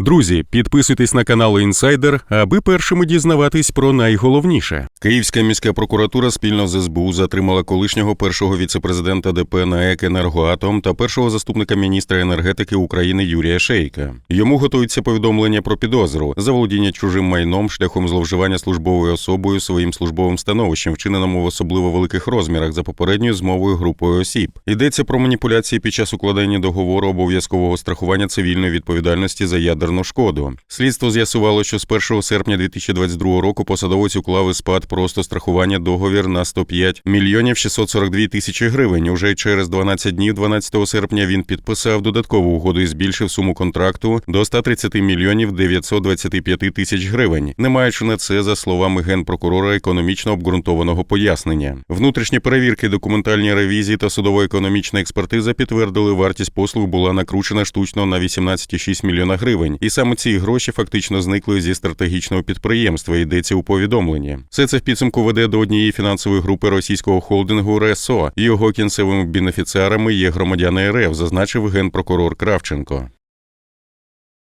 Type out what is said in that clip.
Друзі, підписуйтесь на канал Інсайдер, аби першими дізнаватись про найголовніше. Київська міська прокуратура спільно з СБУ затримала колишнього першого віцепрезидента ДП НАЕК «Енергоатом» та першого заступника міністра енергетики України Юрія Шейка. Йому готується повідомлення про підозру за володіння чужим майном шляхом зловживання службовою особою своїм службовим становищем, вчиненому в особливо великих розмірах за попередньою змовою групою осіб. Йдеться про маніпуляції під час укладення договору обов'язкового страхування цивільної відповідальності за ядерну шкоду. Слідство з'ясувало, що з 1 серпня 2022 року посадовець уклав із СПАД просто страхування договір на 105 мільйонів 642 тисячі гривень. Уже через 12 днів, 12 серпня, він підписав додаткову угоду і збільшив суму контракту до 130 мільйонів 925 тисяч гривень, не маючи на це, за словами генпрокурора, економічно обґрунтованого пояснення. Внутрішні перевірки, документальні ревізії та судово-економічна експертиза підтвердили, вартість послуг була накручена штучно на 18,6 мільйона гривень, і саме ці гроші фактично зникли зі стратегічного підприємства. Йдеться у повідомленні. Все це в підсумку веде до однієї фінансової групи російського холдингу РЕСО. Його кінцевими бенефіціарами є громадяни РФ, зазначив генпрокурор Кравченко.